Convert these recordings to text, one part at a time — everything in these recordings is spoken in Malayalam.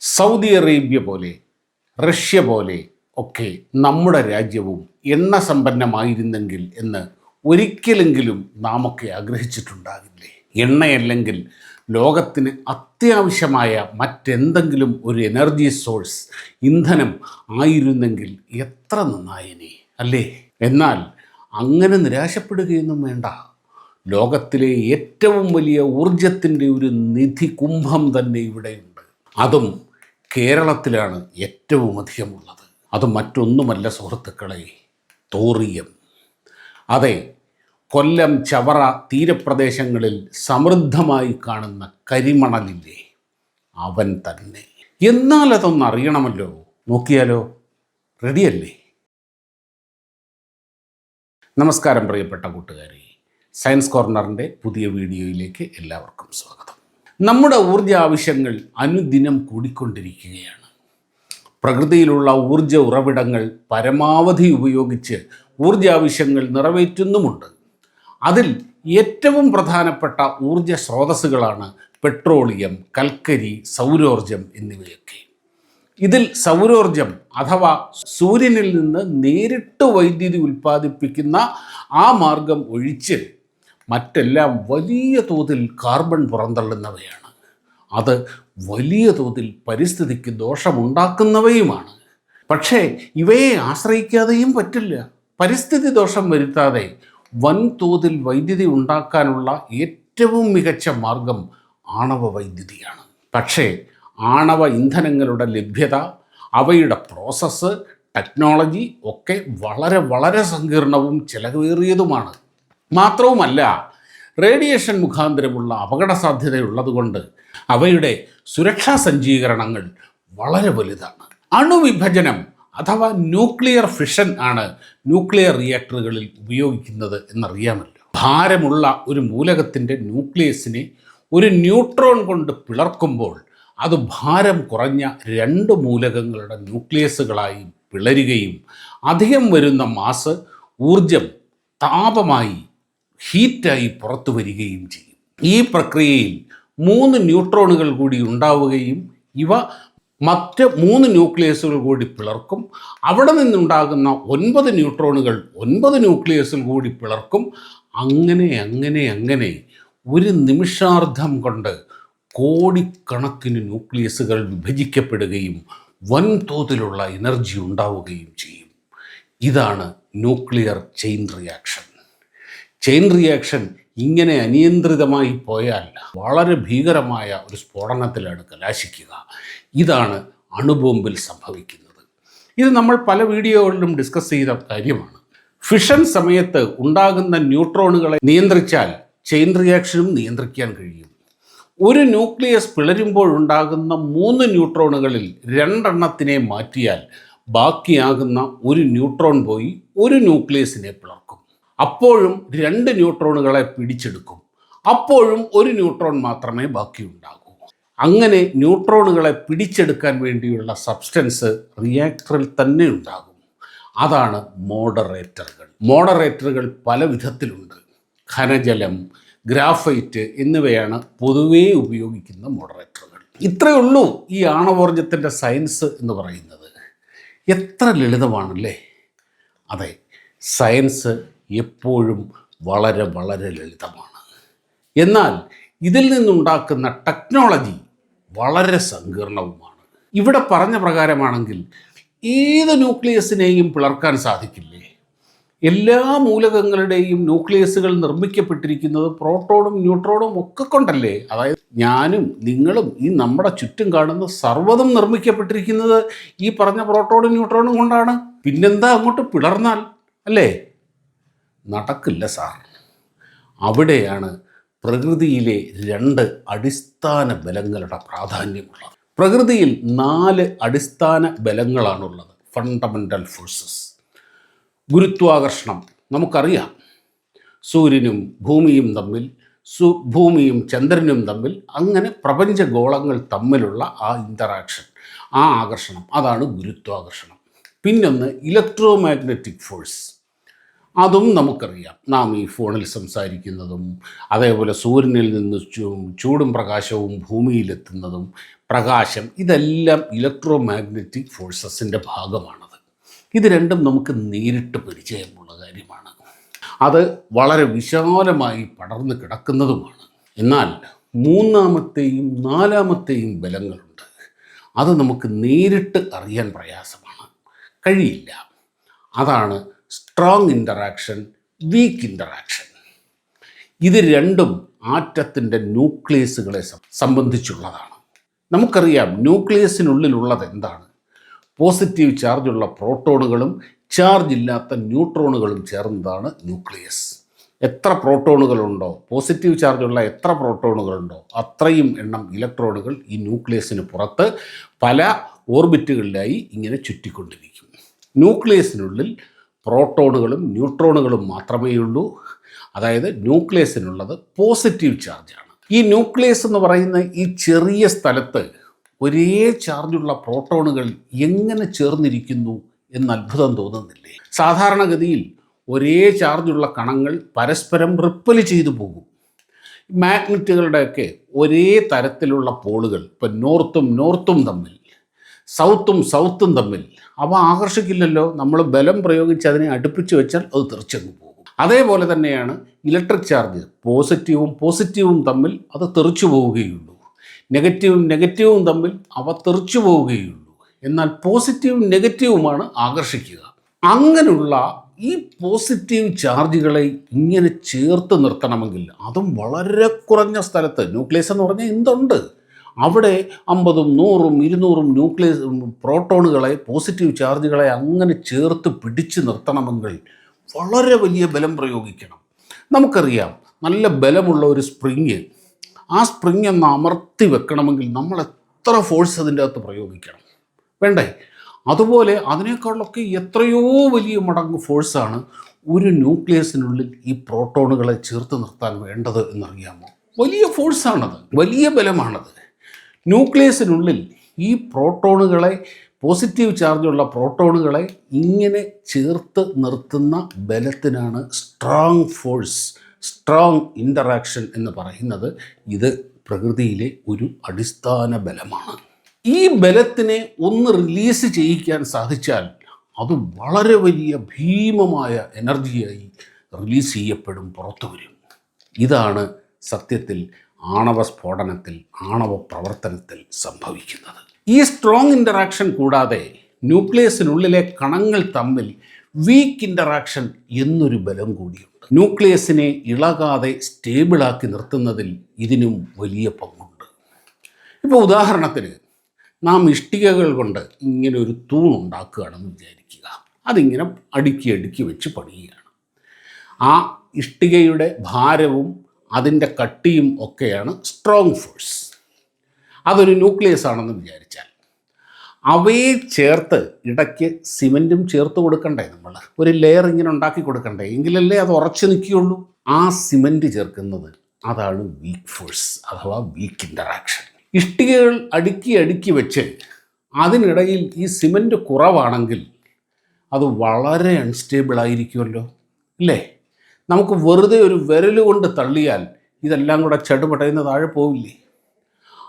സൗദി അറേബ്യ പോലെ റഷ്യ പോലെ ഒക്കെ നമ്മുടെ രാജ്യവും എണ്ണ സമ്പന്നമായിരുന്നെങ്കിൽ എന്ന് ഒരിക്കലെങ്കിലും നാം ഒക്കെ ആഗ്രഹിച്ചിട്ടുണ്ടാകില്ലേ? എണ്ണയല്ലെങ്കിൽ ലോകത്തിന് അത്യാവശ്യമായ മറ്റെന്തെങ്കിലും ഒരു എനർജി സോഴ്സ് ഇന്ധനം ആയിരുന്നെങ്കിൽ എത്ര നന്നായനെ അല്ലേ? എന്നാൽ അങ്ങനെ നിരാശപ്പെടുകയൊന്നും വേണ്ട. ലോകത്തിലെ ഏറ്റവും വലിയ ഊർജത്തിന്റെ ഒരു നിധി കുംഭം തന്നെ ഇവിടെയുണ്ട്. അതും കേരളത്തിലാണ് ഏറ്റവും അധികം അധികമുള്ളത് അത് മറ്റൊന്നുമല്ല സുഹൃത്തുക്കളെ തോറിയം. അതെ കൊല്ലം ചവറ തീരപ്രദേശങ്ങളിൽ സമൃദ്ധമായി കാണുന്ന കരിമണലില്ലേ? അവൻ തന്നെ. എന്നാൽ അതൊന്ന് അറിയണമല്ലോ. നോക്കിയാലോ? റെഡിയല്ലേ? നമസ്കാരം പ്രിയപ്പെട്ട കൂട്ടുകാരെ. സയൻസ് കോർണറിന്റെ പുതിയ വീഡിയോയിലേക്ക് എല്ലാവർക്കും സ്വാഗതം. നമ്മുടെ ഊർജ ആവശ്യങ്ങൾ അനുദിനം കൂടിക്കൊണ്ടിരിക്കുകയാണ്. പ്രകൃതിയിലുള്ള ഊർജ ഉറവിടങ്ങൾ പരമാവധി ഉപയോഗിച്ച് ഊർജ ആവശ്യങ്ങൾ നിറവേറ്റുന്നുമുണ്ട്. അതിൽ ഏറ്റവും പ്രധാനപ്പെട്ട ഊർജ സ്രോതസ്സുകളാണ് പെട്രോളിയം കൽക്കരി സൗരോർജം എന്നിവയൊക്കെ. ഇതിൽ സൗരോർജം അഥവാ സൂര്യനിൽ നിന്ന് നേരിട്ട് വൈദ്യുതി ഉൽപ്പാദിപ്പിക്കുന്ന ആ മാർഗം ഒഴിച്ച് മറ്റെല്ലാം വലിയ തോതിൽ കാർബൺ പുറന്തള്ളുന്നവയാണ്. അത് വലിയ തോതിൽ പരിസ്ഥിതിക്ക് ദോഷമുണ്ടാക്കുന്നവയുമാണ്. പക്ഷേ ഇവയെ ആശ്രയിക്കാതെയും പറ്റില്ല. പരിസ്ഥിതി ദോഷം വരുത്താതെ വൻതോതിൽ വൈദ്യുതി ഉണ്ടാക്കാനുള്ള ഏറ്റവും മികച്ച മാർഗം ആണവ വൈദ്യുതിയാണ്. പക്ഷേ ആണവ ഇന്ധനങ്ങളുടെ ലഭ്യത അവയുടെ പ്രോസസ്സ് ടെക്നോളജി ഒക്കെ വളരെ വളരെ സങ്കീർണവും ചിലവേറിയതുമാണ്. മാത്രവുമല്ല റേഡിയേഷൻ മുഖാന്തരമുള്ള അപകട സാധ്യതയുള്ളതുകൊണ്ട് അവയുടെ സുരക്ഷാ സജ്ജീകരണങ്ങൾ വളരെ വലുതാണ്. അണുവിഭജനം അഥവാ ന്യൂക്ലിയർ ഫിഷൻ ആണ് ന്യൂക്ലിയർ റിയാക്ടറുകളിൽ ഉപയോഗിക്കുന്നത് എന്നറിയാമല്ലോ. ഭാരമുള്ള ഒരു മൂലകത്തിന്റെ ന്യൂക്ലിയസിനെ ഒരു ന്യൂട്രോൺ കൊണ്ട് പിളർക്കുമ്പോൾ അത് ഭാരം കുറഞ്ഞ രണ്ട് മൂലകങ്ങളുടെ ന്യൂക്ലിയസുകളായി പിളരുകയും അധികം വരുന്ന മാസ് ഊർജം താപമായി ഹീറ്റായി പുറത്തു വരികയും ചെയ്യും. ഈ പ്രക്രിയയിൽ മൂന്ന് ന്യൂട്രോണുകൾ കൂടി ഉണ്ടാവുകയും ഇവ മറ്റ് മൂന്ന് ന്യൂക്ലിയസുകൾ കൂടി പിളർക്കും. അവിടെ നിന്നുണ്ടാകുന്ന ഒൻപത് ന്യൂട്രോണുകൾ ഒൻപത് ന്യൂക്ലിയസിൽ കൂടി പിളർക്കും. അങ്ങനെ അങ്ങനെ അങ്ങനെ ഒരു നിമിഷാർദ്ധം കൊണ്ട് കോടിക്കണക്കിന് ന്യൂക്ലിയസുകൾ വിഭജിക്കപ്പെടുകയും വൻതോതിലുള്ള എനർജി ഉണ്ടാവുകയും ചെയ്യും. ഇതാണ് nuclear chain reaction. Chain reaction ഇങ്ങനെ അനിയന്ത്രിതമായി പോയാൽ വളരെ ഭീകരമായ ഒരു സ്ഫോടനത്തിലാണ് കലാശിക്കുക ഇതാണ് അണുബോംബിൽ സംഭവിക്കുന്നത്. ഇത് നമ്മൾ പല വീഡിയോകളിലും ഡിസ്കസ് ചെയ്ത കാര്യമാണ്. ഫിഷൻ സമയത്ത് ഉണ്ടാകുന്ന ന്യൂട്രോണുകളെ നിയന്ത്രിച്ചാൽ ചെയിൻ റിയാക്ഷനും നിയന്ത്രിക്കാൻ കഴിയും. ഒരു ന്യൂക്ലിയസ് പിളരുമ്പോഴുണ്ടാകുന്ന മൂന്ന് ന്യൂട്രോണുകളിൽ രണ്ടെണ്ണത്തിനെ മാറ്റിയാൽ ബാക്കിയാകുന്ന ഒരു ന്യൂട്രോൺ പോയി ഒരു ന്യൂക്ലിയസിനെ പിളർക്കും അപ്പോഴും രണ്ട് ന്യൂട്രോണുകളെ പിടിച്ചെടുക്കും. അപ്പോഴും ഒരു ന്യൂട്രോൺ മാത്രമേ ബാക്കിയുണ്ടാകൂ. അങ്ങനെ ന്യൂട്രോണുകളെ പിടിച്ചെടുക്കാൻ വേണ്ടിയുള്ള സബ്സ്റ്റൻസ് റിയാക്ടറിൽ തന്നെ ഉണ്ടാകും. അതാണ് മോഡറേറ്ററുകൾ. മോഡറേറ്ററുകൾ പല വിധത്തിലുണ്ട്. ഖനജലം ഗ്രാഫൈറ്റ് എന്നിവയാണ് പൊതുവേ ഉപയോഗിക്കുന്ന മോഡറേറ്ററുകൾ. ഇത്രയേ ഉള്ളൂ ഈ ആണവോർജത്തിന്റെ സയൻസ് എന്ന് പറയുന്നത്. എത്ര ലളിതമാണല്ലേ? അതെ സയൻസ് എപ്പോഴും വളരെ വളരെ ലളിതമാണ്. എന്നാൽ ഇതിൽ നിന്നുണ്ടാക്കുന്ന ടെക്നോളജി വളരെ സങ്കീർണവുമാണ്. ഇവിടെ പറഞ്ഞ പ്രകാരമാണെങ്കിൽ ഏത് ന്യൂക്ലിയസിനെയും പിളർക്കാൻ സാധിക്കില്ലേ? എല്ലാ മൂലകങ്ങളുടെയും ന്യൂക്ലിയസുകൾ നിർമ്മിക്കപ്പെട്ടിരിക്കുന്നത് പ്രോട്ടോണും ന്യൂട്രോണും ഒക്കെ കൊണ്ടല്ലേ? അതായത് ഞാനും നിങ്ങളും ഈ നമ്മുടെ ചുറ്റും കാണുന്ന സർവതും നിർമ്മിക്കപ്പെട്ടിരിക്കുന്നത് ഈ പറഞ്ഞ പ്രോട്ടോണും ന്യൂട്രോണും കൊണ്ടാണ്. പിന്നെന്താ അങ്ങോട്ട് പിളർന്നാൽ? അല്ലേ? നടക്കില്ല സാർ. അവിടെയാണ് പ്രകൃതിയിലെ രണ്ട് അടിസ്ഥാന ബലങ്ങളുടെ പ്രാധാന്യമുള്ളത്. പ്രകൃതിയിൽ നാല് അടിസ്ഥാന ബലങ്ങളാണുള്ളത്. ഫണ്ടമെന്റൽ ഫോഴ്സസ് ഗുരുത്വാകർഷണം നമുക്കറിയാം. സൂര്യനും ഭൂമിയും തമ്മിൽ സു ഭൂമിയും ചന്ദ്രനും തമ്മിൽ അങ്ങനെ പ്രപഞ്ചഗോളങ്ങൾ തമ്മിലുള്ള ആ ഇന്ററാക്ഷൻ ആ ആകർഷണം അതാണ് ഗുരുത്വാകർഷണം. പിന്നൊന്ന് ഇലക്ട്രോ മാഗ്നറ്റിക് ഫോഴ്സ് അതും നമുക്കറിയാം. നാം ഈ ഫോണിൽ സംസാരിക്കുന്നതും അതേപോലെ സൂര്യനിൽ നിന്ന് ചൂടും പ്രകാശവും ഭൂമിയിലെത്തുന്നതും പ്രകാശം ഇതെല്ലാം ഇലക്ട്രോ മാഗ്നറ്റിക് ഫോഴ്സസിന്റെ ഭാഗമാണത്. ഇത് രണ്ടും നമുക്ക് നേരിട്ട് പരിചയമുള്ള കാര്യമാണ്. അത് വളരെ വിശാലമായി പടർന്നു കിടക്കുന്നതുമാണ്. എന്നാൽ മൂന്നാമത്തെയും നാലാമത്തെയും ബലങ്ങളുണ്ട്. അത് നമുക്ക് നേരിട്ട് അറിയാൻ പ്രയാസമാണ്. കഴിയില്ല. അതാണ് സ്ട്രോങ് ഇന്ററാക്ഷൻ വീക്ക് ഇന്ററാക്ഷൻ ഇത് രണ്ടും ആറ്റത്തിന്റെ ന്യൂക്ലിയസുകളെ സംബന്ധിച്ചുള്ളതാണ്. നമുക്കറിയാം ന്യൂക്ലിയസിനുള്ളിലുള്ളത് എന്താണ്? പോസിറ്റീവ് ചാർജുള്ള പ്രോട്ടോണുകളും ചാർജ് ഇല്ലാത്ത ന്യൂട്രോണുകളും ചേർന്നതാണ് ന്യൂക്ലിയസ്. എത്ര പ്രോട്ടോണുകളുണ്ടോ പോസിറ്റീവ് ചാർജുള്ള എത്ര പ്രോട്ടോണുകളുണ്ടോ അത്രയും എണ്ണം ഇലക്ട്രോണുകൾ ഈ ന്യൂക്ലിയസിന് പുറത്ത് പല ഓർബിറ്റുകളിലായി ഇങ്ങനെ ചുറ്റിക്കൊണ്ടിരിക്കും. ന്യൂക്ലിയസിനുള്ളിൽ പ്രോട്ടോണുകളും ന്യൂട്രോണുകളും മാത്രമേ ഉള്ളൂ. അതായത് ന്യൂക്ലിയസിനുള്ളത് പോസിറ്റീവ് ചാർജാണ്. ഈ ന്യൂക്ലിയസ് എന്ന് പറയുന്ന ഈ ചെറിയ സ്ഥലത്ത് ഒരേ ചാർജുള്ള പ്രോട്ടോണുകൾ എങ്ങനെ ചേർന്നിരിക്കുന്നു എന്ന് അത്ഭുതം തോന്നുന്നില്ലേ? സാധാരണഗതിയിൽ ഒരേ ചാർജുള്ള കണങ്ങൾ പരസ്പരം റിപ്പൽ ചെയ്തു പോകും. മാഗ്നറ്റുകളുടെയൊക്കെ ഒരേ തരത്തിലുള്ള പോളുകൾ ഇപ്പം നോർത്തും നോർത്തും തമ്മിൽ സൗത്തും സൗത്തും തമ്മിൽ അവ ആകർഷിക്കില്ലല്ലോ. നമ്മൾ ബലം പ്രയോഗിച്ച് അതിനെ അടുപ്പിച്ച് വെച്ചാൽ അത് തെറിച്ചങ്ങ് പോകും. അതേപോലെ തന്നെയാണ് ഇലക്ട്രിക് ചാർജ്. പോസിറ്റീവും പോസിറ്റീവും തമ്മിൽ അത് തെറിച്ചു പോവുകയുള്ളൂ. നെഗറ്റീവും നെഗറ്റീവും തമ്മിൽ അവ തെറിച്ചു പോവുകയുള്ളൂ. എന്നാൽ പോസിറ്റീവും നെഗറ്റീവുമാണ് ആകർഷിക്കുക. അങ്ങനെയുള്ള ഈ പോസിറ്റീവ് ചാർജുകളെ ഇങ്ങനെ ചേർത്ത് നിർത്തണമെങ്കിൽ അതും വളരെ കുറഞ്ഞ സ്ഥലത്ത് ന്യൂക്ലിയസ് എന്ന് പറഞ്ഞാൽ എന്തുണ്ട്? അവിടെ അമ്പതും നൂറും ഇരുന്നൂറും ന്യൂക്ലിയസ് പ്രോട്ടോണുകളെ പോസിറ്റീവ് ചാർജുകളെ അങ്ങനെ ചേർത്ത് പിടിച്ചു നിർത്തണമെങ്കിൽ വളരെ വലിയ ബലം പ്രയോഗിക്കണം. നമുക്കറിയാം നല്ല ബലമുള്ള ഒരു സ്പ്രിങ് ആ സ്പ്രിങ് എന്ന് അമർത്തി വെക്കണമെങ്കിൽ നമ്മൾ എത്ര ഫോഴ്സ് അതിന്റെ അകത്ത് പ്രയോഗിക്കണം. വേണ്ടേ? അതുപോലെ അതിനേക്കാളൊക്കെ എത്രയോ വലിയ മടങ്ങ് ഫോഴ്സാണ് ഒരു ന്യൂക്ലിയസിനുള്ളിൽ ഈ പ്രോട്ടോണുകളെ ചേർത്ത് നിർത്താൻ വേണ്ടത് എന്നറിയാമോ? വലിയ ഫോഴ്സാണത് വലിയ ബലമാണത്. ന്യൂക്ലിയസിനുള്ളിൽ ഈ പ്രോട്ടോണുകളെ പോസിറ്റീവ് ചാർജുള്ള പ്രോട്ടോണുകളെ ഇങ്ങനെ ചേർത്ത് നിർത്തുന്ന ബലത്തിനാണ് സ്ട്രോങ് ഫോഴ്സ് സ്ട്രോങ് ഇന്ററാക്ഷൻ എന്ന് പറയുന്നത്. ഇത് പ്രകൃതിയിലെ ഒരു അടിസ്ഥാന ബലമാണ്. ഈ ബലത്തിനെ ഒന്ന് റിലീസ് ചെയ്യിക്കാൻ സാധിച്ചാൽ അത് വളരെ വലിയ ഭീമമായ എനർജിയായി റിലീസ് ചെയ്യപ്പെടും പുറത്തു വരും. ഇതാണ് സത്യത്തിൽ ആണവ സ്ഫോടനത്തിൽ ആണവ പ്രവർത്തനത്തിൽ സംഭവിക്കുന്നത്. ഈ സ്ട്രോങ് ഇന്ററാക്ഷൻ കൂടാതെ ന്യൂക്ലിയസിനുള്ളിലെ കണങ്ങൾ തമ്മിൽ വീക്ക് ഇന്ററാക്ഷൻ എന്നൊരു ബലം കൂടിയുണ്ട്. ന്യൂക്ലിയസിനെ ഇളകാതെ സ്റ്റേബിളാക്കി നിർത്തുന്നതിൽ ഇതിനും വലിയ പങ്കുണ്ട്. ഇപ്പോൾ ഉദാഹരണത്തിന് നാം ഇഷ്ടികകൾ കൊണ്ട് ഇങ്ങനെ ഒരു തൂണുണ്ടാക്കുകയാണെന്ന് വിചാരിക്കുക. അതിങ്ങനെ അടുക്കി അടുക്കി വെച്ച് പണിയുകയാണ്. ആ ഇഷ്ടികയുടെ ഭാരവും അതിന്റെ കട്ടിയും ഒക്കെയാണ് സ്ട്രോങ് ഫോഴ്സ് അതൊരു ന്യൂക്ലിയസ് ആണെന്ന് വിചാരിച്ചാൽ. അവയെ ചേർത്ത് ഇടയ്ക്ക് സിമെന്റും ചേർത്ത് കൊടുക്കണ്ടേ നമ്മൾ? ഒരു ലെയർ ഇങ്ങനെ ഉണ്ടാക്കി കൊടുക്കണ്ടേ? എങ്കിലല്ലേ അത് ഉറച്ചു നിൽക്കുകയുള്ളൂ. ആ സിമെന്റ് ചേർക്കുന്നത് അതാണ് വീക്ക് ഫോഴ്സ് അഥവാ വീക്ക് ഇന്ററാക്ഷൻ ഇഷ്ടികകൾ അടുക്കി അടുക്കി വെച്ച് അതിനിടയിൽ ഈ സിമെന്റ് കുറവാണെങ്കിൽ അത് വളരെ അൺസ്റ്റേബിൾ ആയിരിക്കുമല്ലോ ഇല്ലേ നമുക്ക് വെറുതെ ഒരു വിരൽ കൊണ്ട് തള്ളിയാൽ ഇതെല്ലാം കൂടെ ചടുപടയുന്ന താഴെ പോവില്ലേ?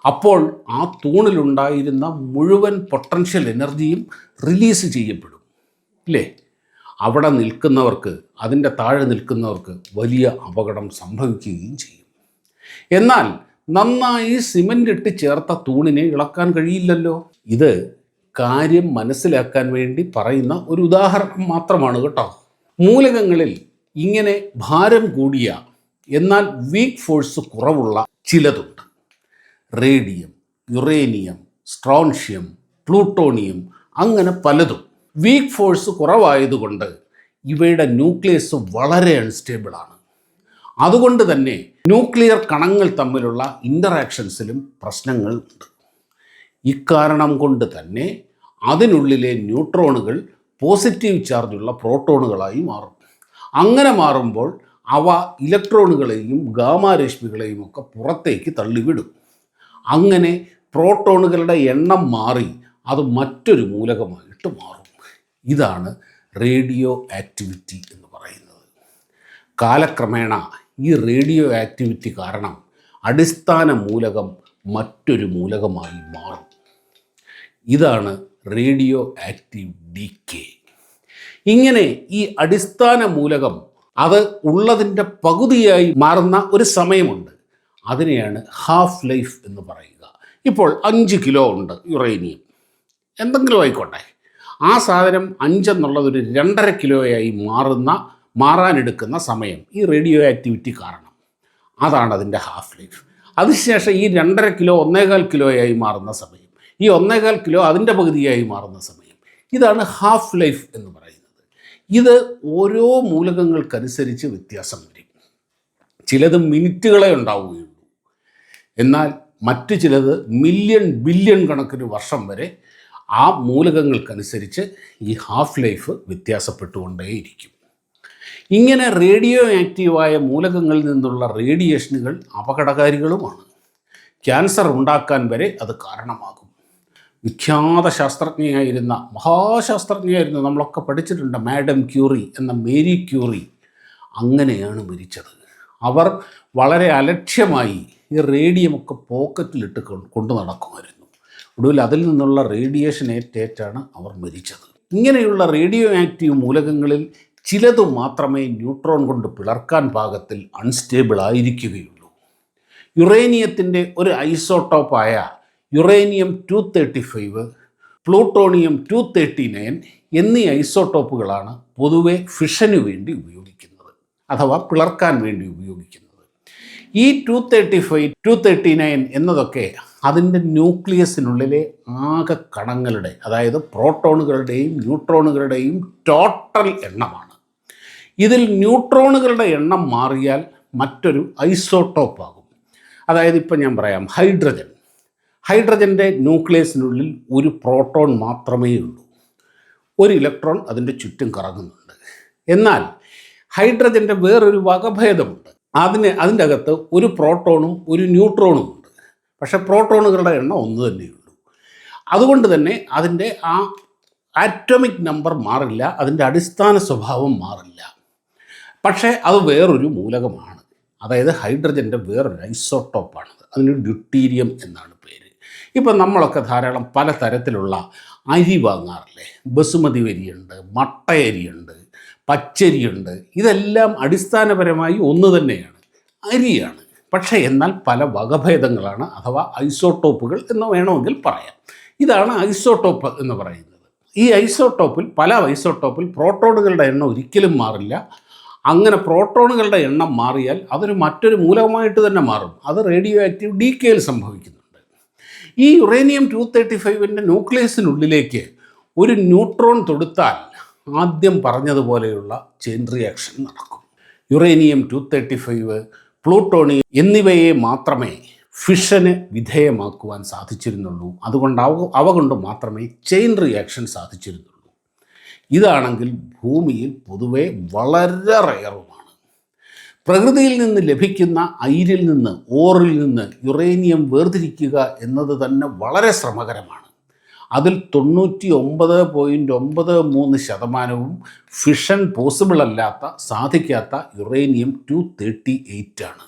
അപ്പോൾ ആ തൂണിലുണ്ടായിരുന്ന മുഴുവൻ പൊട്ടൻഷ്യൽ എനർജിയും റിലീസ് ചെയ്യപ്പെടും. ഇല്ലേ? അവിടെ നിൽക്കുന്നവർക്ക് അതിന്റെ താഴെ നിൽക്കുന്നവർക്ക് വലിയ അപകടം സംഭവിക്കുകയും ചെയ്യും. എന്നാൽ നന്നായി സിമന്റ് ഇട്ട് ചേർത്ത തൂണിനെ ഇളക്കാൻ കഴിയില്ലല്ലോ. ഇത് കാര്യം മനസ്സിലാക്കാൻ വേണ്ടി പറയുന്ന ഒരു ഉദാഹരണം മാത്രമാണ് കേട്ടോ. മൂലകങ്ങളിൽ ഇങ്ങനെ ഭാരം കൂടിയ എന്നാൽ വീക്ക് ഫോഴ്സ് കുറവുള്ള ചിലതുണ്ട്. റേഡിയം യുറേനിയം സ്ട്രോൺഷ്യം പ്ലൂട്ടോണിയം അങ്ങനെ പലതും. വീക്ക് ഫോഴ്സ് കുറവായതുകൊണ്ട് ഇവയുടെ ന്യൂക്ലിയസ് വളരെ അൺസ്റ്റേബിളാണ് അതുകൊണ്ട് തന്നെ ന്യൂക്ലിയർ കണങ്ങൾ തമ്മിലുള്ള ഇന്ററാക്ഷൻസിലും പ്രശ്നങ്ങൾ ഉണ്ട്. ഇക്കാരണം കൊണ്ട് തന്നെ അതിനുള്ളിലെ ന്യൂട്രോണുകൾ പോസിറ്റീവ് ചാർജുള്ള പ്രോട്ടോണുകളായി മാറും. അങ്ങനെ മാറുമ്പോൾ അവ ഇലക്ട്രോണുകളെയും ഗാമാരശ്മികളെയും ഒക്കെ പുറത്തേക്ക് തള്ളിവിടും. അങ്ങനെ പ്രോട്ടോണുകളുടെ എണ്ണം മാറി അത് മറ്റൊരു മൂലകമായിട്ട് മാറും. ഇതാണ് റേഡിയോ ആക്ടിവിറ്റി എന്ന് പറയുന്നത്. കാലക്രമേണ ഈ റേഡിയോ ആക്ടിവിറ്റി കാരണം അടിസ്ഥാന മൂലകം മറ്റൊരു മൂലകമായി മാറും. ഇതാണ് റേഡിയോ ആക്റ്റീവ് ഡീക്കേ ഇങ്ങനെ ഈ അടിസ്ഥാന മൂലകം അത് ഉള്ളതിന്റെ പകുതിയായി മാറുന്ന ഒരു സമയമുണ്ട്. അതിനെയാണ് ഹാഫ് ലൈഫ് എന്ന് പറയുക. ഇപ്പോൾ അഞ്ച് കിലോ ഉണ്ട് യുറേനിയം എന്തെങ്കിലും ആയിക്കോട്ടെ. ആ സാധനം അഞ്ചെന്നുള്ളതൊരു രണ്ടര കിലോയായി മാറുന്ന മാറാനെടുക്കുന്ന സമയം ഈ റേഡിയോ ആക്ടിവിറ്റി കാരണം. അതാണ് അതിന്റെ ഹാഫ് ലൈഫ് അതിനുശേഷം ഈ രണ്ടര കിലോ ഒന്നേകാൽ കിലോയായി മാറുന്ന സമയം. ഈ ഒന്നേകാൽ കിലോ അതിന്റെ പകുതിയായി മാറുന്ന സമയം. ഇതാണ് ഹാഫ് ലൈഫ് എന്ന് പറയുന്നത്. ഇത് ഓരോ മൂലകങ്ങൾക്കനുസരിച്ച് വ്യത്യാസം വരും. ചിലത് മിനിറ്റുകളെ ഉണ്ടാവുകയുള്ളൂ. എന്നാൽ മറ്റു ചിലത് മില്യൺ ബില്യൺ കണക്കിന് വർഷം വരെ ആ മൂലകങ്ങൾക്കനുസരിച്ച് ഈ ഹാഫ് ലൈഫ് വ്യത്യാസപ്പെട്ടുകൊണ്ടേയിരിക്കും. ഇങ്ങനെ റേഡിയോ ആക്റ്റീവായ മൂലകങ്ങളിൽ നിന്നുള്ള റേഡിയേഷനുകൾ അപകടകാരികളുമാണ്. ക്യാൻസർ ഉണ്ടാക്കാൻ വരെ അത് കാരണമാകും. വിഖ്യാത ശാസ്ത്രജ്ഞയായിരുന്ന മഹാശാസ്ത്രജ്ഞയായിരുന്നു നമ്മളൊക്കെ പഠിച്ചിട്ടുണ്ട് മാഡം ക്യൂറി എന്ന മേരി ക്യൂറി. അങ്ങനെയാണ് മരിച്ചത്. അവർ വളരെ അലക്ഷ്യമായി ഈ റേഡിയമൊക്കെ പോക്കറ്റിലിട്ട് കൊണ്ടു നടക്കുമായിരുന്നു. ഒടുവിൽ അതിൽ നിന്നുള്ള റേഡിയേഷൻ ഏറ്റേറ്റാണ് അവർ മരിച്ചത്. ഇങ്ങനെയുള്ള റേഡിയോ ആക്റ്റീവ് മൂലകങ്ങളിൽ ചിലത് മാത്രമേ ന്യൂട്രോൺ കൊണ്ട് പിളർക്കാൻ പാകത്തിൽ അൺസ്റ്റേബിൾ ആയിരിക്കുകയുള്ളൂ യുറേനിയത്തിന്റെ ഒരു ഐസോട്ടോപ്പായ uranium two thirty five plutonium two thirty nine എന്നീ ഐസോട്ടോപ്പുകളാണ് പൊതുവെ ഫിഷന് വേണ്ടി ഉപയോഗിക്കുന്നത് അഥവാ പിളർക്കാൻ വേണ്ടി ഉപയോഗിക്കുന്നത്. ഈ two thirty five two thirty nine എന്നതൊക്കെ അതിന്റെ ന്യൂക്ലിയസിനുള്ളിലെ ആകെ കണങ്ങളുടെ അതായത് പ്രോട്ടോണുകളുടെയും ന്യൂട്രോണുകളുടെയും ടോട്ടൽ എണ്ണമാണ്. ഇതിൽ ന്യൂട്രോണുകളുടെ എണ്ണം മാറിയാൽ മറ്റൊരു ഐസോട്ടോപ്പ് ആകും അതായത് ഇപ്പം ഞാൻ പറയാം ഹൈഡ്രജൻ. ഹൈഡ്രജന്റെ ന്യൂക്ലിയസിനുള്ളിൽ ഒരു പ്രോട്ടോൺ മാത്രമേ ഉള്ളൂ. ഒരു ഇലക്ട്രോൺ അതിന്റെ ചുറ്റും കറങ്ങുന്നുണ്ട്. എന്നാൽ ഹൈഡ്രജന്റെ വേറൊരു വകഭേദമുണ്ട്. അതിന് അതിന്റെ അകത്ത് ഒരു പ്രോട്ടോണും ഒരു ന്യൂട്രോണും ഉണ്ട്. പക്ഷേ പ്രോട്ടോണുകളുടെ എണ്ണം ഒന്ന് തന്നെയുള്ളൂ. അതുകൊണ്ട് തന്നെ അതിന്റെ ആ ആറ്റോമിക് നമ്പർ മാറില്ല അതിന്റെ അടിസ്ഥാന സ്വഭാവം മാറില്ല. പക്ഷേ അത് വേറൊരു മൂലകമാണ്. അതായത് ഹൈഡ്രജന്റെ വേറൊരു ഐസോട്ടോപ്പാണ് അതിന് ഡ്യൂട്ടീരിയം എന്നാണ് ഇപ്പം നമ്മളൊക്കെ ധാരാളം പല തരത്തിലുള്ള അരി വാങ്ങാറില്ലേ? ബസുമതി അരിയുണ്ട് മട്ടയരിയുണ്ട് പച്ചരിയുണ്ട്. ഇതെല്ലാം അടിസ്ഥാനപരമായി ഒന്ന് തന്നെയാണ്. അരിയാണ്. പക്ഷേ എന്നാൽ പല വകഭേദങ്ങളാണ് അഥവാ ഐസോട്ടോപ്പുകൾ എന്ന് വേണമെങ്കിൽ പറയാം. ഇതാണ് ഐസോട്ടോപ്പ് എന്ന് പറയുന്നത്. ഈ ഐസോട്ടോപ്പിൽ പല ഐസോട്ടോപ്പിൽ പ്രോട്ടോണുകളുടെ എണ്ണം ഒരിക്കലും മാറില്ല. അങ്ങനെ പ്രോട്ടോണുകളുടെ എണ്ണം മാറിയാൽ അതൊരു മറ്റൊരു മൂലകമായിട്ട് തന്നെ മാറും. അത് റേഡിയോ ആക്റ്റീവ് ഡീക്കയിൽ സംഭവിക്കുന്നുണ്ട് ഈ യുറേനിയം ടു തേർട്ടി ഫൈവിന്റെ ന്യൂക്ലിയസിനുള്ളിലേക്ക് ഒരു ന്യൂട്രോൺ തൊടുത്താൽ ആദ്യം പറഞ്ഞതുപോലെയുള്ള ചെയിൻ റിയാക്ഷൻ നടക്കും. Uranium two thirty five plutonium എന്നിവയെ മാത്രമേ ഫിഷന് വിധേയമാക്കുവാൻ സാധിച്ചിരുന്നുള്ളൂ. അതുകൊണ്ട് അവ അവ കൊണ്ട് മാത്രമേ ചെയിൻ റിയാക്ഷൻ സാധിച്ചിരുന്നുള്ളൂ. ഇതാണെങ്കിൽ ഭൂമിയിൽ പൊതുവെ വളരെ റയറുമാണ് പ്രകൃതിയിൽ നിന്ന് ലഭിക്കുന്ന ഐരിൽ നിന്ന് ഓറിൽ നിന്ന് യുറേനിയം വേർതിരിക്കുക എന്നത് തന്നെ വളരെ ശ്രമകരമാണ്. അതിൽ തൊണ്ണൂറ്റി ഒമ്പത് പോയിന്റ് ഒമ്പത് മൂന്ന് ശതമാനവും ഫിഷൻ പോസിബിൾ അല്ലാത്ത സാധിക്കാത്ത യുറേനിയം ടു തേർട്ടി എയ്റ്റ് ആണ്.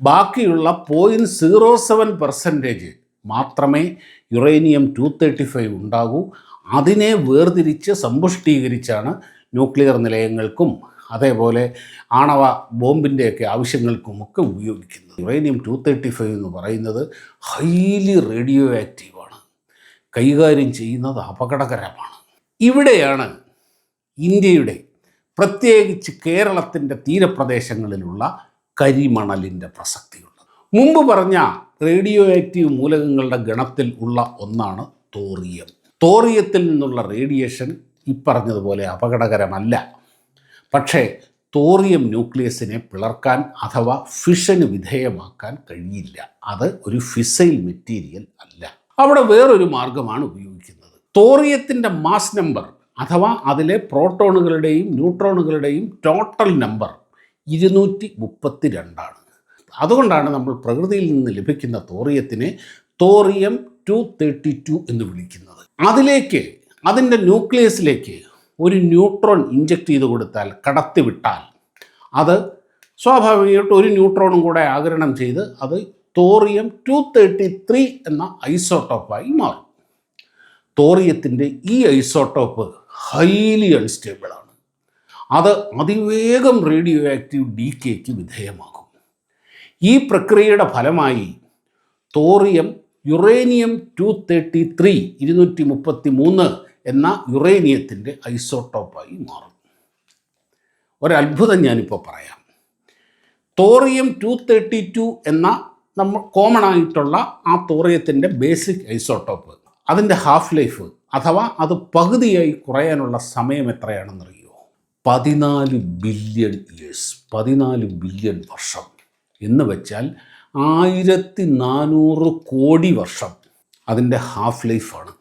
ബാക്കിയുള്ള പോയിന്റ് സീറോ സെവൻ പെർസെന്റേജ് മാത്രമേ യുറേനിയം ടു തേർട്ടി ഫൈവ് ഉണ്ടാകൂ. അതിനെ വേർതിരിച്ച് സമ്പുഷ്ടീകരിച്ചാണ് ന്യൂക്ലിയർ നിലയങ്ങൾക്കും അതേപോലെ ആണവ ബോംബിന്റെയൊക്കെ ആവശ്യങ്ങൾക്കും ഒക്കെ ഉപയോഗിക്കുന്നത്. യുറേനിയം ടു തേർട്ടി ഫൈവ് എന്ന് പറയുന്നത് ഹൈലി റേഡിയോ ആക്റ്റീവാണ് കൈകാര്യം ചെയ്യുന്നത് അപകടകരമാണ്. ഇവിടെയാണ് ഇന്ത്യയുടെ പ്രത്യേകിച്ച് കേരളത്തിന്റെ തീരപ്രദേശങ്ങളിലുള്ള കരിമണലിന്റെ പ്രസക്തിയുള്ളത്. മുമ്പ് പറഞ്ഞ റേഡിയോ ആക്റ്റീവ് മൂലകങ്ങളുടെ ഗണത്തിൽ ഉള്ള ഒന്നാണ് തോറിയം. തോറിയത്തിൽ നിന്നുള്ള റേഡിയേഷൻ ഇപ്പറഞ്ഞതുപോലെ അപകടകരമല്ല. പക്ഷേ തോറിയം ന്യൂക്ലിയസിനെ പിളർക്കാൻ അഥവാ ഫിഷന് വിധേയമാക്കാൻ കഴിയില്ല. അത് ഒരു ഫിസൈൽ മെറ്റീരിയൽ അല്ല. അവിടെ വേറൊരു മാർഗമാണ് ഉപയോഗിക്കുന്നത്. തോറിയത്തിന്റെ മാസ് നമ്പർ അഥവാ അതിലെ പ്രോട്ടോണുകളുടെയും ന്യൂട്രോണുകളുടെയും ടോട്ടൽ നമ്പർ ഇരുന്നൂറ്റി മുപ്പത്തി രണ്ടാണ് അതുകൊണ്ടാണ് നമ്മൾ പ്രകൃതിയിൽ നിന്ന് ലഭിക്കുന്ന തോറിയത്തിനെ തോറിയം ടു തേർട്ടി ടു എന്ന് വിളിക്കുന്നത്. അതിലേക്ക് അതിന്റെ ന്യൂക്ലിയസിലേക്ക് ഒരു ന്യൂട്രോൺ ഇഞ്ചക്ട് ചെയ്ത് കൊടുത്താൽ കടത്തിവിട്ടാൽ അത് സ്വാഭാവികമായിട്ട് ഒരു ന്യൂട്രോണും കൂടെ ആഗിരണം ചെയ്ത് അത് തോറിയം ടു തേർട്ടി ത്രീ എന്ന ഐസോട്ടോപ്പായി മാറും. തോറിയത്തിന്റെ ഈ ഐസോട്ടോപ്പ് ഹൈലി അൺസ്റ്റേബിളാണ് അത് അതിവേഗം റേഡിയോ ആക്റ്റീവ് ഡി കെക്ക് വിധേയമാകും ഈ പ്രക്രിയയുടെ ഫലമായി thorium uranium two thirty three ഇരുന്നൂറ്റി മുപ്പത്തി മൂന്ന് എന്ന യുറേനിയത്തിന്റെ ഐസോട്ടോപ്പായി മാറും. ഒരത്ഭുതം ഞാനിപ്പോൾ പറയാം. തോറിയം ടു തേർട്ടി ടു എന്ന നമ്മൾ കോമൺ ആയിട്ടുള്ള ആ തോറിയത്തിന്റെ ബേസിക് ഐസോട്ടോപ്പ് അതിന്റെ ഹാഫ് ലൈഫ് അഥവാ അത് പകുതിയായി കുറയാനുള്ള സമയം എത്രയാണെന്നറിയോ? പതിനാല് ബില്യൺ ഇയേഴ്സ് പതിനാല് ബില്യൺ വർഷം. എന്ന് വെച്ചാൽ ആയിരത്തി നാനൂറ് കോടി വർഷം അതിന്റെ ഹാഫ് ലൈഫാണ്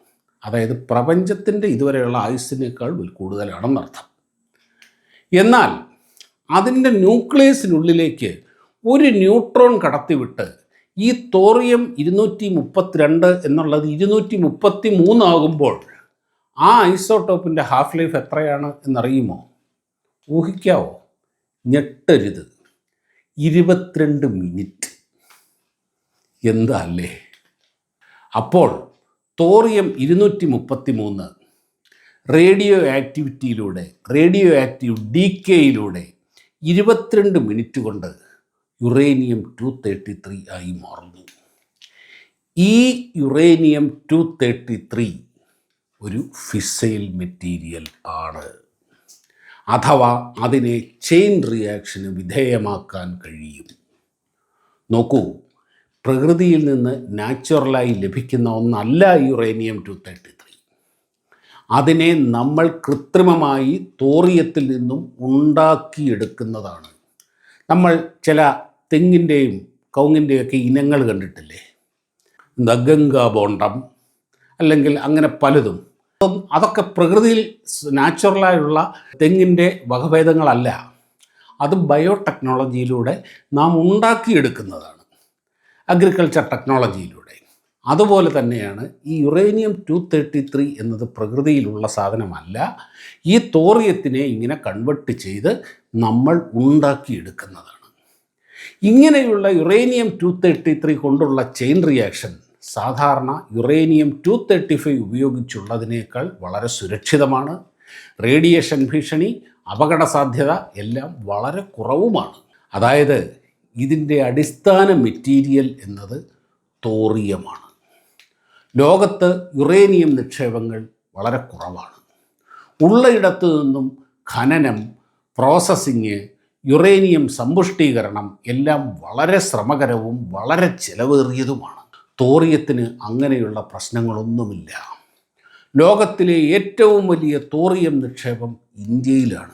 അതായത് പ്രപഞ്ചത്തിന്റെ ഇതുവരെയുള്ള ആയുസ്സിനേക്കാൾ കൂടുതലാണെന്നർത്ഥം എന്നാൽ അതിന്റെ ന്യൂക്ലിയസിനുള്ളിലേക്ക് ഒരു ന്യൂട്രോൺ കടത്തിവിട്ട് ഈ തോറിയം ഇരുന്നൂറ്റി മുപ്പത്തിരണ്ട് എന്നുള്ളത് ഇരുന്നൂറ്റി മുപ്പത്തി മൂന്നാകുമ്പോൾ ആ ഐസോട്ടോപ്പിന്റെ ഹാഫ് ലൈഫ് എത്രയാണ് എന്നറിയുമോ? ഊഹിക്കാവോ? ഞെട്ടരുത്. ഇരുപത്തിരണ്ട് മിനിറ്റ്. എന്താ അല്ലേ? അപ്പോൾ തോറിയം ഇരുന്നൂറ്റി മുപ്പത്തി മൂന്ന് റേഡിയോ ആക്ടിവിറ്റിയിലൂടെ റേഡിയോ ആക്റ്റീവ് ഡി കെയിലൂടെ ഇരുപത്തിരണ്ട് മിനിറ്റ് കൊണ്ട് യുറേനിയം ടു തേർട്ടി ത്രീ ആയി മാറുന്നു. ഈ യുറേനിയം ടു തേർട്ടി ത്രീ ഒരു ഫിസൈൽ മെറ്റീരിയൽ ആണ്. അഥവാ അതിനെ ചെയിൻ റിയാക്ഷന് വിധേയമാക്കാൻ കഴിയും. നോക്കൂ പ്രകൃതിയിൽ നിന്ന് നാച്ചുറലായി ലഭിക്കുന്ന ഒന്നല്ല യുറേനിയം ടു തേർട്ടി ത്രീ. അതിനെ നമ്മൾ കൃത്രിമമായി തോറിയത്തിൽ നിന്നും ഉണ്ടാക്കിയെടുക്കുന്നതാണ്. നമ്മൾ ചില തെങ്ങിന്റെയും കൗങ്ങിന്റെയൊക്കെ ഇനങ്ങൾ കണ്ടിട്ടില്ലേ? നഗംഗ ബോണ്ടം അല്ലെങ്കിൽ അങ്ങനെ പലതും. അപ്പം അതൊക്കെ പ്രകൃതിയിൽ നാച്ചുറലായുള്ള തെങ്ങിന്റെ വകഭേദങ്ങളല്ല. അത് ബയോടെക്നോളജിയിലൂടെ നാം ഉണ്ടാക്കിയെടുക്കുന്നതാണ്. അഗ്രികൾച്ചർ ടെക്നോളജിയിലൂടെ. അതുപോലെ തന്നെയാണ് ഈ യുറേനിയം ടു തേർട്ടി ത്രീ എന്നത് പ്രകൃതിയിലുള്ള സാധനമല്ല ഈ തോറിയത്തിനെ ഇങ്ങനെ കൺവെർട്ട് ചെയ്ത് നമ്മൾ ഉണ്ടാക്കിയെടുക്കുന്നതാണ്. ഇങ്ങനെയുള്ള യുറേനിയം ടു തേർട്ടി ത്രീ കൊണ്ടുള്ള ചെയിൻ റിയാക്ഷൻ സാധാരണ യുറേനിയം ടു തേർട്ടി ഫൈവ് ഉപയോഗിച്ചുള്ളതിനേക്കാൾ വളരെ സുരക്ഷിതമാണ്. റേഡിയേഷൻ ഭീഷണി അപകട സാധ്യത എല്ലാം വളരെ കുറവുമാണ്. അതായത് ഇതിന്റെ അടിസ്ഥാന മെറ്റീരിയൽ എന്നത് തോറിയമാണ്. ലോകത്ത് യുറേനിയം നിക്ഷേപങ്ങൾ വളരെ കുറവാണ്. ഉള്ളയിടത്തു നിന്നും ഖനനം പ്രോസസ്സിങ് യുറേനിയം സമ്പുഷ്ടീകരണം എല്ലാം വളരെ ശ്രമകരവും വളരെ ചിലവേറിയതുമാണ്. തോറിയത്തിന് അങ്ങനെയുള്ള പ്രശ്നങ്ങളൊന്നുമില്ല. ലോകത്തിലെ ഏറ്റവും വലിയ തോറിയം നിക്ഷേപം ഇന്ത്യയിലാണ്.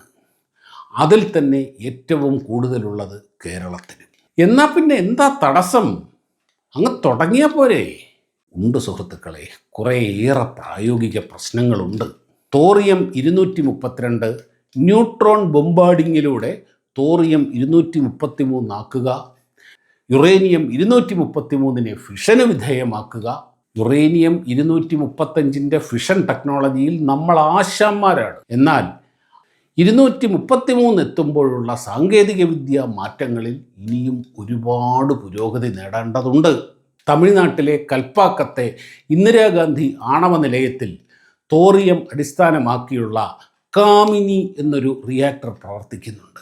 അതിൽ തന്നെ ഏറ്റവും കൂടുതലുള്ളത് കേരളത്തിന്. എന്നാൽ പിന്നെ എന്താ തടസ്സം? അങ്ങ് തുടങ്ങിയാൽ പോരെ. ഉണ്ട് സുഹൃത്തുക്കളെ കുറേയേറെ പ്രായോഗിക പ്രശ്നങ്ങളുണ്ട്. തോറിയം ഇരുന്നൂറ്റി മുപ്പത്തിരണ്ട് ന്യൂട്രോൺ ബൊമ്പാഡിങ്ങിലൂടെ തോറിയം ഇരുന്നൂറ്റി മുപ്പത്തി മൂന്നാക്കുക യുറേനിയം ഇരുന്നൂറ്റി മുപ്പത്തി മൂന്നിനെ ഫിഷന് വിധേയമാക്കുക യുറേനിയം ഇരുന്നൂറ്റി മുപ്പത്തഞ്ചിന്റെ ഫിഷൻ ടെക്നോളജിയിൽ നമ്മൾ ആശാന്മാരാണ്. എന്നാൽ ഇരുന്നൂറ്റി മുപ്പത്തി മൂന്ന് എത്തുമ്പോഴുള്ള സാങ്കേതികവിദ്യ മാറ്റങ്ങളിൽ ഇനിയും ഒരുപാട് പുരോഗതി നേടേണ്ടതുണ്ട്. തമിഴ്നാട്ടിലെ കൽപ്പാക്കത്തെ ഇന്ദിരാഗാന്ധി ആണവ നിലയത്തിൽ തോറിയം അടിസ്ഥാനമാക്കിയുള്ള കാമിനി എന്നൊരു റിയാക്ടർ പ്രവർത്തിക്കുന്നുണ്ട്.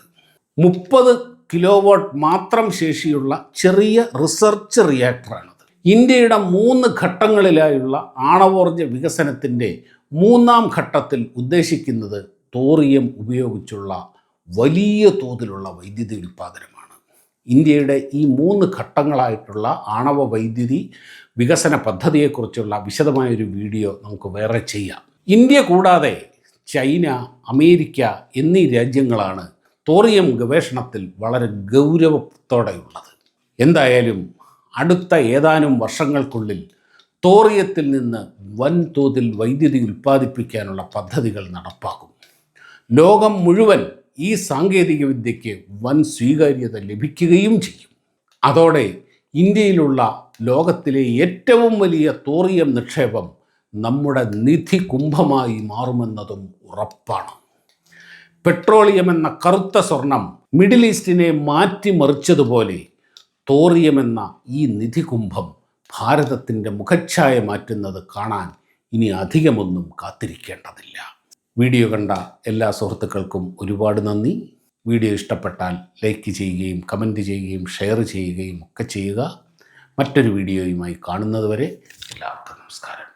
മുപ്പത് കിലോവാട്ട് മാത്രം ശേഷിയുള്ള ചെറിയ റിസർച്ച് റിയാക്ടറാണത്. ഇന്ത്യയുടെ മൂന്ന് ഘട്ടങ്ങളിലായുള്ള ആണവോർജ വികസനത്തിന്റെ മൂന്നാം ഘട്ടത്തിൽ ഉദ്ദേശിക്കുന്നത് തോറിയം ഉപയോഗിച്ചുള്ള വലിയ തോതിലുള്ള വൈദ്യുതി ഉൽപ്പാദനമാണ്. ഇന്ത്യയുടെ ഈ മൂന്ന് ഘട്ടങ്ങളായിട്ടുള്ള ആണവ വൈദ്യുതി വികസന പദ്ധതിയെക്കുറിച്ചുള്ള വിശദമായൊരു വീഡിയോ നമുക്ക് വേറെ ചെയ്യാം. ഇന്ത്യ കൂടാതെ ചൈന അമേരിക്ക എന്നീ രാജ്യങ്ങളാണ് തോറിയം ഗവേഷണത്തിൽ വളരെ ഗൗരവത്തോടെയുള്ളത്. എന്തായാലും അടുത്ത ഏതാനും വർഷങ്ങൾക്കുള്ളിൽ തോറിയത്തിൽ നിന്ന് വൻതോതിൽ വൈദ്യുതി ഉൽപ്പാദിപ്പിക്കാനുള്ള പദ്ധതികൾ നടപ്പാക്കും. ലോകം മുഴുവൻ ഈ സാങ്കേതിക വിദ്യയ്ക്ക് വൻ സ്വീകാര്യത ലഭിക്കുകയും ചെയ്യും. അതോടെ ഇന്ത്യയിലുള്ള ലോകത്തിലെ ഏറ്റവും വലിയ തോറിയം നിക്ഷേപം നമ്മുടെ നിധി കുംഭമായി മാറുമെന്നതും ഉറപ്പാണ്. പെട്രോളിയം എന്ന കറുത്ത സ്വർണം മിഡിൽ ഈസ്റ്റിനെ മാറ്റിമറിച്ചതുപോലെ തോറിയം എന്ന ഈ നിധി കുംഭം ഭാരതത്തിന്റെ മുഖച്ഛായ മാറ്റുന്നത് കാണാൻ ഇനി അധികമൊന്നും കാത്തിരിക്കേണ്ടതില്ല. വീഡിയോ കണ്ട എല്ലാ സുഹൃത്തുക്കൾക്കും ഒരുപാട് നന്ദി. വീഡിയോ ഇഷ്ടപ്പെട്ടാൽ ലൈക്ക് ചെയ്യുകയും കമന്റ് ചെയ്യുകയും ഷെയർ ചെയ്യുകയും ഒക്കെ ചെയ്യുക. മറ്റൊരു വീഡിയോയുമായി കാണുന്നതുവരെ എല്ലാവർക്കും നമസ്കാരം.